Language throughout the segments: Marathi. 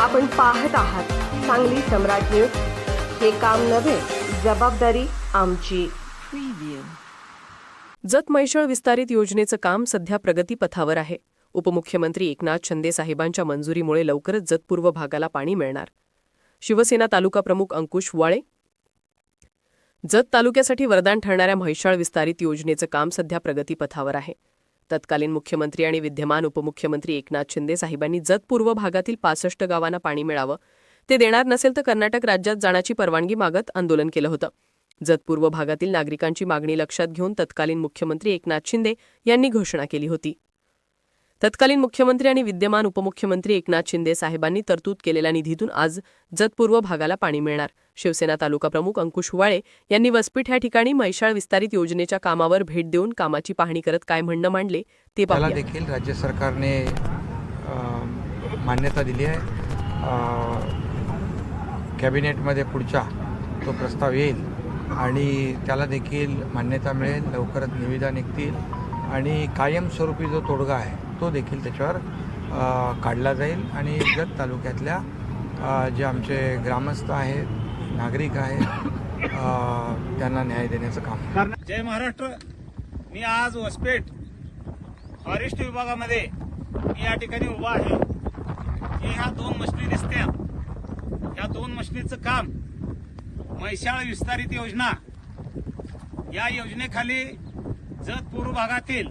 आपण पाहत आहात सांगली सम्राट न्यूज. हे काम नव्हे जबाबदारी आमची. जत म्हैसळ विस्तारित योजनेचं काम सध्या प्रगतीपथावर आहे. उपमुख्यमंत्री एकनाथ शिंदे साहेबांच्या मंजुरीमुळे लवकरच जत पूर्व भागाला पाणी मिळणार. शिवसेना तालुका प्रमुख अंकुश वाळे. जत तालुक्यासाठी वरदान ठरणाऱ्या म्हैसाळ विस्तारित योजनेचं काम सध्या प्रगतीपथावर आहे. तत्कालीन मुख्यमंत्री आणि विद्यमान उपमुख्यमंत्री एकनाथ शिंदे साहेबांनी जत पूर्व भागातील पासष्ट गावांना पाणी मिळावं. ते देणार नसेल तर कर्नाटक राज्यात जाण्याची परवानगी मागत आंदोलन केलं होतं. जत पूर्व भागातील नागरिकांची मागणी लक्षात घेऊन तत्कालीन मुख्यमंत्री एकनाथ शिंदे यांनी घोषणा केली होती. तत्कालीन मुख्यमंत्री आणि विद्यमान उपमुख्यमंत्री एकनाथ शिंदे साहेबांनी तरतूद केलेल्या निधीतून आज जत पूर्व भागाला पाणी मिळणार. शिवसेना तालुका प्रमुख अंकुश हुवाळे यांनी वसपीठ या ठिकाणी म्हैसाळ विस्तारित योजनेच्या कामावर भेट देऊन कामाची पाहणी करत काय म्हणणं मांडले ते पाहूया. देखील राज्य सरकारने मान्यता दिली आहे. कॅबिनेटमध्ये पुढच्या तो प्रस्ताव येईल आणि त्याला देखील मान्यता मिळेल. लवकरच निविदा निघतील. आणि कायमस्वरूपी जो तोडगा आहे तो देखील त्याच्यावर काढला जाईल आणि जत तालुक्यातल्या जे आमचे ग्रामस्थ आहेत नागरिक आहेत त्यांना न्याय देण्याचं काम. जय महाराष्ट्र. मी आज वसपेठ फॉरेस्ट विभागामध्ये मी या ठिकाणी उभा आहे. की ह्या दोन मशनी दिसत्या. या दोन मशनीचं काम मैशाळ विस्तारित योजना या योजनेखाली जत पूर्व भागातील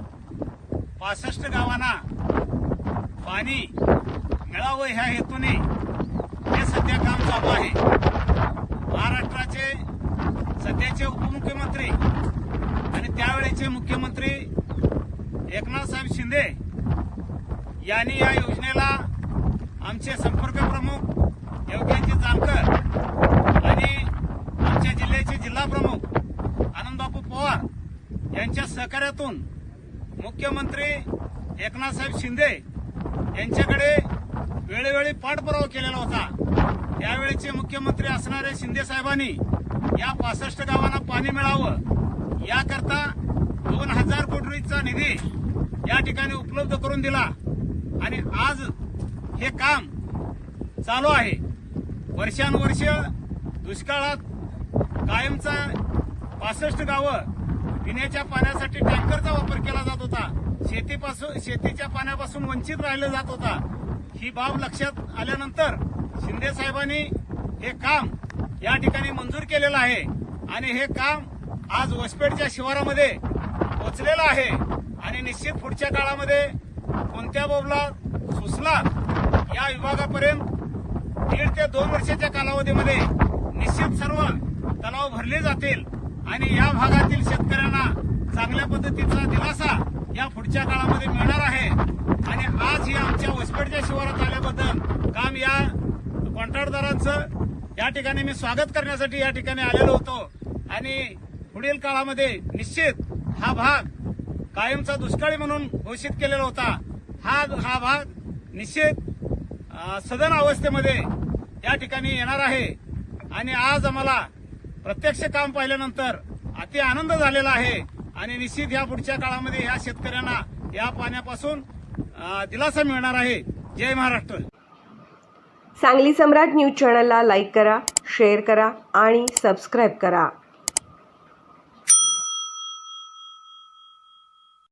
पासष्ट गावांना पाणी मिळावं ह्या हेतूने हे सध्या काम चालू आहे. महाराष्ट्राचे सध्याचे उपमुख्यमंत्री आणि त्यावेळेचे मुख्यमंत्री एकनाथ साहेब शिंदे यांनी या योजनेला आमचे संपर्क प्रमुख योग्याजी जानकर सहकार्यातून मुख्यमंत्री एकनाथसाहेब शिंदे यांच्याकडे वेळोवेळी पाठपुरावा केलेला होता. त्यावेळेचे मुख्यमंत्री असणारे शिंदे साहेबांनी या पासष्ट गावांना पाणी मिळावं. याकरता दोन हजार कोटी निधी या ठिकाणी उपलब्ध करून दिला. आणि आज हे काम चालू आहे. वर्षानुवर्ष दुष्काळात कायमचा पासष्ट गावं पिण्याच्या पाण्यासाठी टँकरचा वापर केला जात होता. शेतीपासून शेतीच्या पाण्यापासून वंचित राहिलं जात होता. ही बाब लक्षात आल्यानंतर शिंदे साहेबांनी हे काम या ठिकाणी मंजूर केलेलं आहे. आणि हे काम आज वसपेठच्या शिवारामध्ये पोचलेलं आहे. आणि निश्चित पुढच्या काळामध्ये कोणत्या बोबला सुचला या विभागापर्यंत दीड ते दोन वर्षाच्या कालावधीमध्ये निश्चित सर्व तलाव भरले जातील. आणि या भागातील शेतकऱ्यांना चांगल्या पद्धतीचा दिलासा या पुढच्या काळामध्ये मिळणार आहे. आणि आज या आमच्या वसपेठच्या शिवारात आल्याबद्दल काम या कॉन्ट्रॅक्टदारांचं या ठिकाणी मी स्वागत करण्यासाठी या ठिकाणी आलेलो होतो. आणि पुढील काळामध्ये निश्चित हा भाग कायमचा दुष्काळी म्हणून घोषित केलेला होता. हा हा भाग निश्चित सदन अवस्थेमध्ये या ठिकाणी येणार आहे. आणि आज आम्हाला प्रत्यक्ष काम पाहिल्यानंतर अति आनंद झालेला आहे. आणि निश्चित या पुढच्या काळामध्ये या शेतकऱ्यांना या पाण्यापासून दिलासा मिळणार आहे. जय महाराष्ट्र. सांगली सम्राट न्यूज चॅनलला लाईक करा शेअर करा आणि सबस्क्राईब करा.